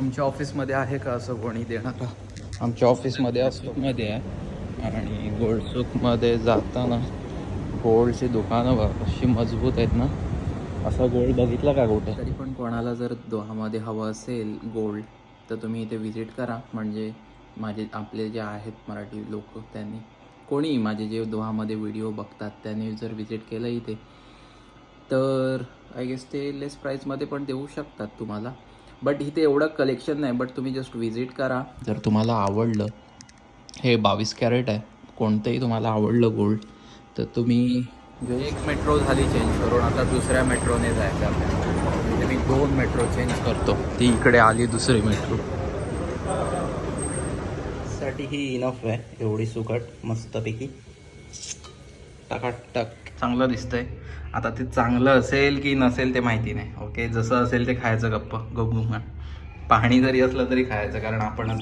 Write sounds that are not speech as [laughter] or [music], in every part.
तुमच्या ऑफिसमध्ये आहे का असं कोणी देणार आमच्या ऑफिसमध्ये मध्ये आहे. आणि गोल्ड चौकमध्ये जाताना गोल्डची दुकानं अशी मजबूत आहेत ना. असा गोल्ड बघितला का कुठे? तरी पण कोणाला जर दोहामध्ये हवं असेल गोल्ड तर तुम्ही इथे व्हिजिट करा. म्हणजे माझे आपले जे आहेत मराठी लोक त्यांनी कोणी माझे जे दोहामध्ये व्हिडिओ बघतात त्यांनी जर व्हिजिट केलं इथे तर आय गेस ते लेस प्राईसमध्ये पण देऊ शकतात तुम्हाला. बट इथे एवढं कलेक्शन नाही बट तुम्ही जस्ट व्हिजिट करा. जर तुम्हाला आवडलं हे बावीस कॅरेट आहे कोणतंही तुम्हाला आवडलं गोल्ड तर तुम्ही एक मेट्रो झाली चेंज करून आता दुसऱ्या मेट्रोने जायचं आपल्याला. म्हणजे मी दोन मेट्रो चेंज करतो. ती इकडे आली दुसरी मेट्रो साठी ही इनफ आहे एवढी सुकट मस्तपैकी. टकाटक. चांगलं दिसतंय. आता ते चांगलं असेल की नसेल ते माहिती नाही ओके जसं असेल ते खायचं गप्प गप्प पाणी जरी असलं तरी खायचं कारण आपणच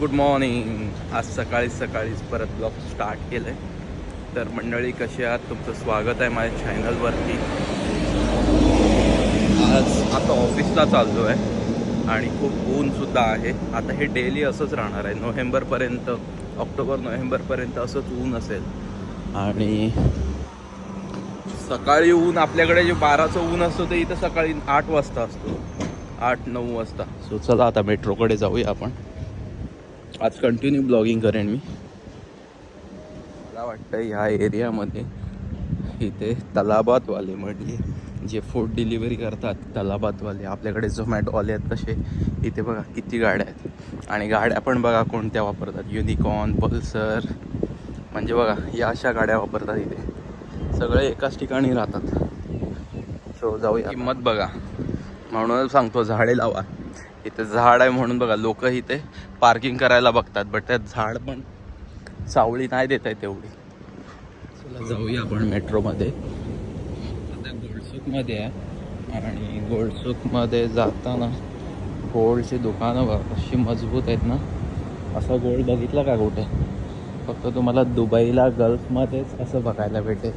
गुड मॉर्निंग आज सकाळी सकाळीच परत ब्लॉग स्टार्ट केलं आहे तर मंडळी कशी आहात? तुमचं स्वागत आहे माझ्या चॅनलवरती आज आता ऑफिसला चाललो आहे आणि खूप ऊनसुद्धा आहे. आता हे डेली असंच राहणार आहे. नोव्हेंबरपर्यंत ऑक्टोबर नोव्हेंबरपर्यंत असंच ऊन असेल. आणि सकाळी ऊन आपल्याकडे जे बाराचं ऊन असतं ते इथं सकाळी आठ वाजता असतो. आठ नऊ वाजता. सो चला आता मेट्रोकडे जाऊया आपण. आज कंटिन्यू ब्लॉगिंग करेन मी. मला वाटतं ह्या एरियामध्ये इथे तलाबातवाले म्हटली. जे फूड डिलिव्हरी करतात तलाबातवाले आपल्याकडे झोमॅटोवाले आहेत तसे. इथे बघा किती गाड्या आहेत. आणि गाड्या पण बघा कोणत्या वापरतात. युनिकॉर्न पल्सर म्हणजे बघा या अशा गाड्या वापरतात इथे. सगळे एकाच ठिकाणी राहतात. सो जाऊया. किंमत बघा. म्हणून सांगतो झाडे लावा. इथे झाड आहे म्हणून बघा लोक इथे पार्किंग करायला बघतात बट त्यात झाड पण सावळी नाही देत आहे तेवढी चला जाऊया आपण मेट्रोमध्ये गोल्डचौकमध्ये आहे. आणि गोल्डचौकमध्ये जाताना गोल्डची दुकानं बघ अशी मजबूत आहेत ना. असा गोल्ड बघितला का कुठे? फक्त तुम्हाला दुबईला गल्फमध्येच असं बघायला भेटेल.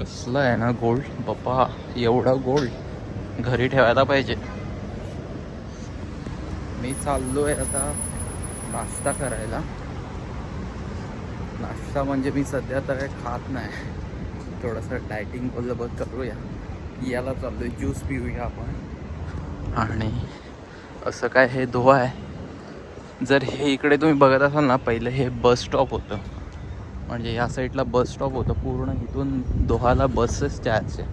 कसलं आहे ना गोल्ड बाप्पा एवढा गोल्ड घरी ठेवायला पाहिजे. मी चाललो आहे आता नाश्ता करायला. नाश्ता म्हणजे मी सध्या तर काही खात नाही. थोडंसं डायटिंग बोललं करूया. याला चाललो आहे ज्यूस पिऊया आपण. आणि असं काय हे धुवा आहे. जर हे इकडे तुम्ही बघत असाल ना पहिलं हे बस स्टॉप होतं. म्हणजे या साईडला बस स्टॉप होतं. पूर्ण इथून दोहाला बसेस जायचे.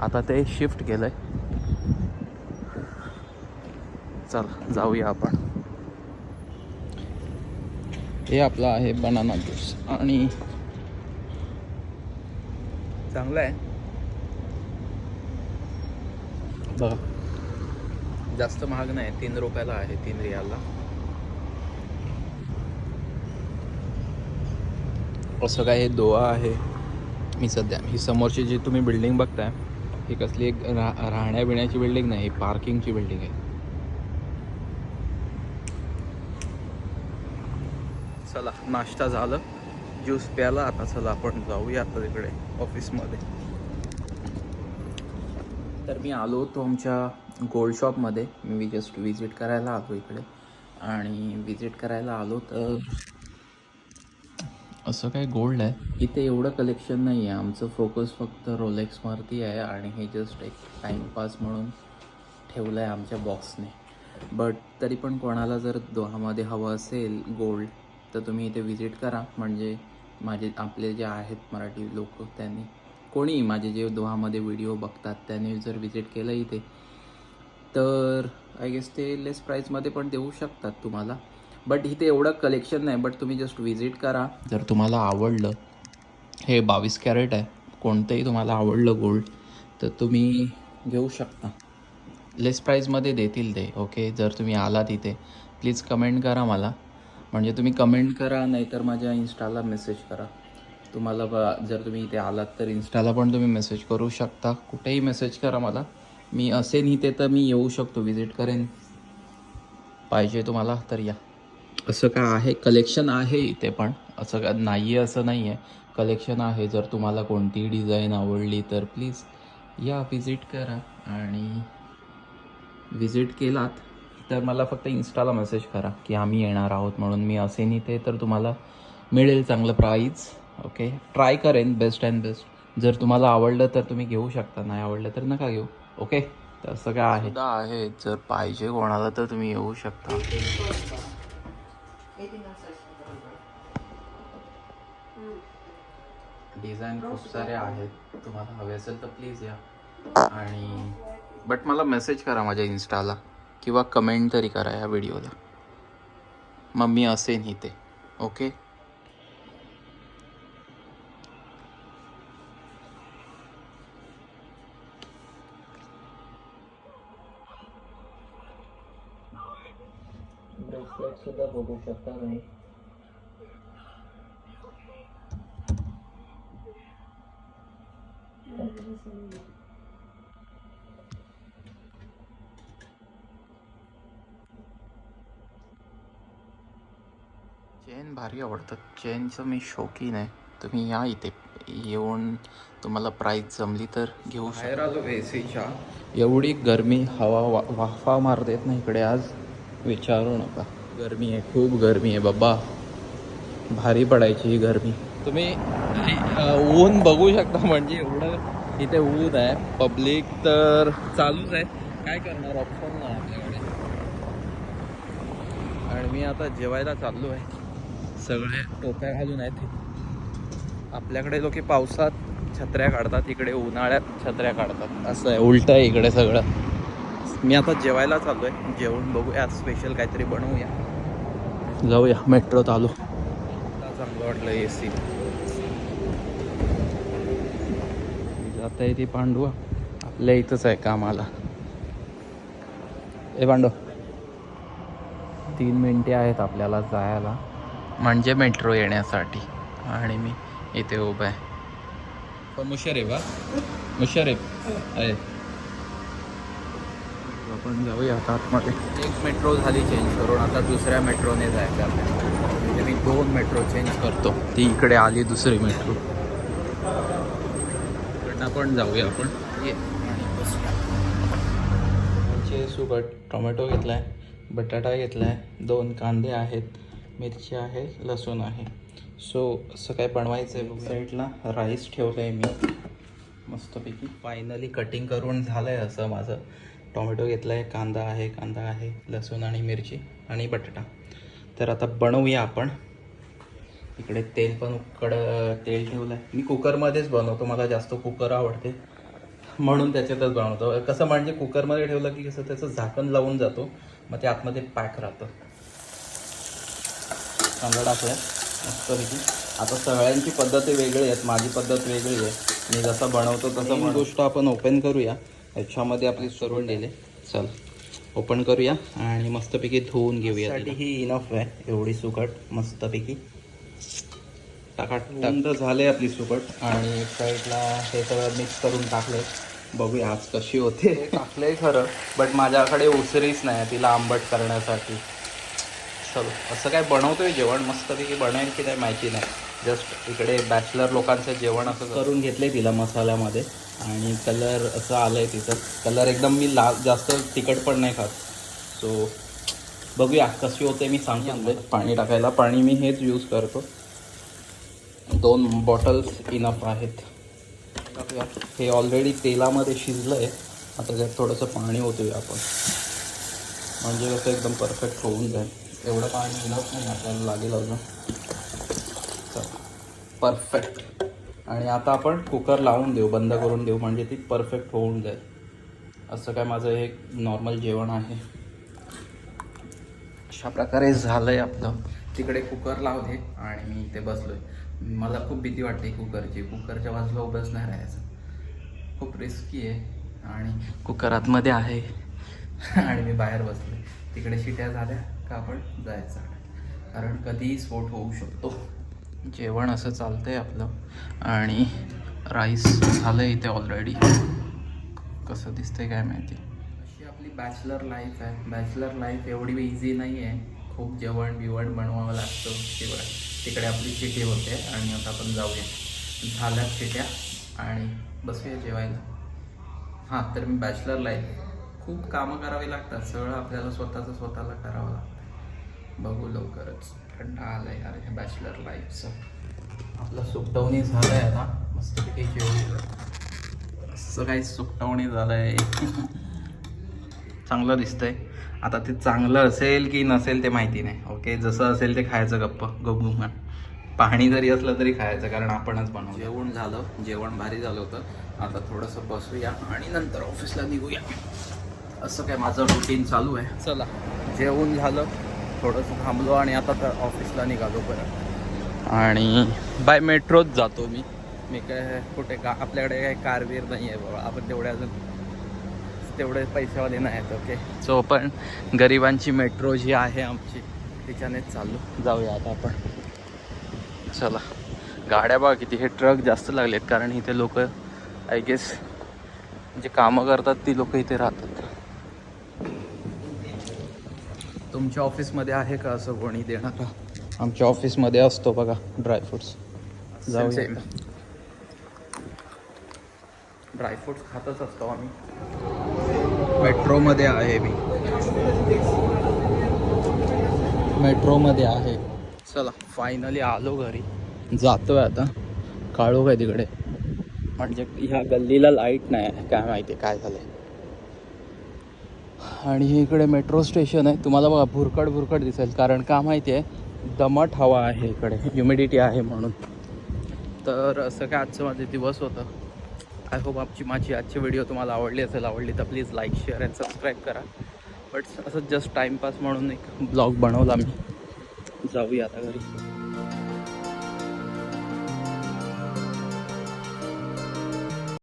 आता ते शिफ्ट केलं आहे चला जाऊया आपण. हे आपलं आहे बनाना ज्यूस आणि चांगलं आहे. बघा. जास्त महाग नाही तीन रुपयाला आहे तीन रियाला असं काय हे दोहा आहे? मी सध्या ही समोरची जी तुम्ही बिल्डिंग बघताय ही कसली एक रा राहण्या बिण्याची बिल्डिंग नाही ही पार्किंगची बिल्डिंग आहे. चला नाश्ता झालं. ज्यूस प्याला आता चला आपण जाऊया आता तिकडे ऑफिसमध्ये. तर मी आलो होतो आमच्या गोल्ड शॉपमध्ये मी जस्ट विजिट करायला आलो इकडे. आणि विजिट करायला आलो तर असं काय गोल्ड आहे. इथे एवढं कलेक्शन नाही आहे आमचं फोकस फक्त रोलेक्सवरती आहे आणि हे जस्ट एक टाईमपास म्हणून ठेवलं आहे आमच्या बॉक्सने बट तरी पण कोणाला जर दोहामध्ये हवं असेल गोल्ड तर तुम्ही इथे व्हिजिट करा. म्हणजे माझे आपले जे आहेत मराठी लोक त्यांनी कोणी माझे जे दोहामध्ये व्हिडिओ बघतात त्यांनी जर व्हिजिट केलं इथे तर आय गेस ते लेस प्राईजमध्ये पण देऊ शकतात तुम्हाला. बट इथे एवढं कलेक्शन नाही बट तुम्ही जस्ट व्हिजिट करा. जर तुम्हाला आवडलं हे बावीस कॅरेट आहे कोणतंही तुम्हाला आवडलं गोल्ड तर तुम्ही घेऊ शकता. लेस प्राईजमध्ये देतील ते ओके जर तुम्ही आलात इथे प्लीज कमेंट करा मला. म्हणजे तुम्ही कमेंट करा नाहीतर माझ्या इन्स्टाला मेसेज करा. तुम्हाला ब जर तुम्ही इथे आलात तर इन्स्टाला पण तुम्ही मेसेज करू शकता. कुठेही मेसेज करा मला. मी असेन इथे तर मी येऊ शकतो. व्हिजिट करेन. पाहिजे तुम्हाला तर या. असं काय आहे? कलेक्शन आहे इथे पण. असं काय नाही आहे असं नाही आहे कलेक्शन आहे. जर तुम्हाला कोणती डिझाईन आवडली तर प्लीज या. विजिट करा. आणि विजिट केलात तर मला फक्त इन्स्टाला मेसेज करा की आम्ही येणार आहोत म्हणून मी असेन ते तर तुम्हाला मिळेल चांगलं प्राईज ओके ट्राय करेन बेस्ट अँड बेस्ट जर तुम्हाला आवडलं तर तुम्ही घेऊ शकता नाही आवडलं तर नका घेऊ ओके तर असं काय आहे? आहे जर पाहिजे कोणाला तर तुम्ही येऊ शकता. डिझाईन खूप सारे आहेत तुम्हाला हवे असेल तर प्लीज या. आणि बट मला मेसेज करा माझ्या इन्स्टाला किंवा कमेंट तरी करा या व्हिडिओला मग मी असेन इथे ओके ब्रेसलेट सुद्धा बघू शकता तुम्ही. चेन भारी आवडतात चेनचं मी शौकीन आहे. तुम्ही या इथे. येऊन तुम्हाला प्राईस जमली तर घेऊ बाहेर आलो एसीच्या. एवढी गरमी हवा वा वाफा मारतेत ना इकडे आज. विचारू नका. गरमी आहे खूप गरमी आहे बाबा. भारी पडायची ही गरमी. तुम्ही ऊन बघू शकता म्हणजे एवढं इथे ऊन आहे. पब्लिक तर चालूच आहे. काय करणार? ऑप्शन नाही आपल्याकडे. आणि मी आता जेवायला चाललो आहे. सगळे टोप्या घालून आहेत आपल्याकडे लोक पावसात छत्र्या काढतात इकडे उन्हाळ्यात छत्र्या काढतात. असं आहे उलट आहे इकडे सगळं. मी आता जेवायला चाललो आहे जेवण बघूया स्पेशल काहीतरी बनवूया. जाऊया मेट्रोत आलो आता चांगलं वाटलं ए सी जाता येते पांडू. आपल्या इथंच आहे कामाला. ए पांडव तीन मिनटे आहेत आपल्याला जायला. म्हणजे मेट्रो येण्यासाठी. आणि मी इथे उभा आहे. पण मुशरेफ हा? मुशरेफ आहे आपण जाऊया आता आतमध्ये. एक मेट्रो झाली चेंज करून आता दुसऱ्या मेट्रोने जायचं आपल्याला. म्हणजे मी दोन मेट्रो चेंज करतो. ती इकडे आली दुसरी मेट्रो. इकडनं पण जाऊया आपण. ये. सुकट टोमॅटो घेतला आहे बटाटा घेतला आहे दोन कांदे आहेत. मिरची आहे लसूण आहे. सो असं काय बनवायचं आहे साईडला राईस ठेवलं आहे मी. मस्तपैकी. फायनली कटिंग करून झालं आहे असं माझं. टोमॅटो घेतला आहे कांदा आहे कांदा आहे लसूण आणि मिरची आणि बटाटा. तर आता बनवूया आपण. इकडे तेल पण उकड तेल ठेवलं आहे मी कुकरमध्येच बनवतो मला जास्त कुकर आवडते. म्हणून त्याच्यातच बनवतो. कसं म्हणजे कुकरमध्ये ठेवलं की कसं त्याचं झाकण लावून जातो मग ते आतमध्ये पॅक राहतं. कांदा टाकूया मस्तपैकी आता सगळ्यांची पद्धती वेगळी आहेत. माझी पद्धत वेगळी आहे. मी जसं बनवतो तसं गोष्ट आपण ओपन करूया. याच्यामध्ये आपली सरून दिले चल. ओपन करूया आणि मस्तपैकी धुवून घेऊया साठी ही इनफ आहे. एवढी सुकट मस्तपैकी. टाका. टाक झाले आपली सुकट. आणि साईडला हे सगळं मिक्स करून टाकले बघूया आज कशी होते. टाकले खरं बट माझ्याकडे उसरीच नाही तिला आंबट करण्यासाठी. चलो असं काय बनवतोय जेवण? मस्तपैकी बनेल की नाही माहिती नाही. जस्ट इकडे बॅचलर लोकांचं जेवण असं करून घेतले तिला मसाल्यामध्ये. आणि कलर असं आलंय तिचं कलर एकदम मी लाल जास्त तिखट पण नाही खात. सो बघूया कशी होते मी सांगतो पाणी टाकायला. पाणी मी हेच यूज करतो. दोन बॉटल्स इनफ आहेत. टाकूया. हे ऑलरेडी तेलामध्ये शिजलं आहे आता त्यात थोडंसं पाणी ओतूया आपण. म्हणजे कसं एकदम परफेक्ट होऊन जाईल. एवढं पाणी इनफ नाही आपल्याला लागेल अजून. परफेक्ट आणि आता आपण कुकर लावून देऊ बंद करून देऊ म्हणजे ती परफेक्ट होऊन जाईल. असं काय माझं हे नॉर्मल जेवण आहे. अशा प्रकारे झालं आहे आपलं. तिकडे कुकर लावते आणि मी इथे बसलो आहे मला खूप भीती वाटते कुकरची कुकरच्या बाजूला उभंच नाही राहायचं खूप रिस्की आहे. आणि कुकर आतमध्ये आहे. [laughs] आणि मी बाहेर बसलो तिकडे शिट्या झाल्या. का आपण जायचं. कारण कधीही स्फोट होऊ शकतो. जेवण असं चालतं आहे आपलं. आणि राईस झालं इथे ऑलरेडी कसं दिसतंय काय माहिती? अशी आपली बॅचलर लाईफ आहे. बॅचलर लाईफ एवढी इझी नाही आहे खूप जेवण बिवण बनवावं लागतं शिवाय तिकडे आपली चिठी होते आणि आता आपण जाऊया. झाल्या चिट्या आणि बसूया जेवायला. हां तर मी बॅचलर लाईफ खूप कामं करावी लागतात. सगळं आपल्याला स्वतःचं स्वतःला करावं लागतं. बघू लवकरच. कंटाळा आला यार ह्या बॅचलर लाईफचं आपलं सुकटवणी झालं आहे आता मस्तपैकी जेवू असं काही सुकटवणी झालं आहे चांगलं दिसतंय. आता ते चांगलं असेल की नसेल ते माहिती नाही. ओके जसं असेल ते खायचं गप्प. गपगुमान पाणी जरी असलं तरी खायचं कारण आपणच बनवलं. जेवण झालं. जेवण भारी झालं होतं. आता थोडंसं बसूया आणि नंतर ऑफिसला निघूया. असं काय माझं रुटीन चालू आहे. चला. जेवण झालं. थोडंसं थांबलो आणि आता तर ऑफिसला निघालो परत. आणि बाय मेट्रोच जातो मी. मी काय कुठे का आपल्याकडे काही कारवीर नाही आहे बाबा. आपण तेवढे अजून तेवढे पैसेवाले नाही आहेत ओके? सो पण गरिबांची मेट्रो जी आहे आमची तिच्यानेच चाललो. जाऊया आता आपण. चला. गाड्या बघा किती हे ट्रक जास्त लागलेत कारण इथे लोक आय गेस जे कामं करतात ती लोक इथे राहतात. तुमच्या ऑफिसमध्ये आहे का असं कोणी देणारा आमच्या ऑफिसमध्ये असतो बघा ड्रायफ्रुट्स जाऊया. ड्रायफ्रुट्स खातच असतो आम्ही. मेट्रोमध्ये आहे मी. मेट्रोमध्ये आहे. चला फायनली आलो घरी. जातोय आता. काळू काय तिकडे. म्हणजे ह्या गल्लीला लाइट नाही आहे. काय माहिती काय झालंय. आणि हे इकडे मेट्रो स्टेशन आहे. तुम्हाला बघा भुरकट भुरकट दिसेल. कारण का माहिती आहे? दमट हवा आहे इकडे. ह्युमिडिटी आहे म्हणून. तर असं काय आजचं माझे दिवस होतं. आय होप आमची माझी आजची व्हिडिओ तुम्हाला आवडली असेल आवडली तर please like share and subscribe करा. बट असं जस्ट टाईमपास म्हणून एक ब्लॉग बनवला मी. जाऊया आता घरी.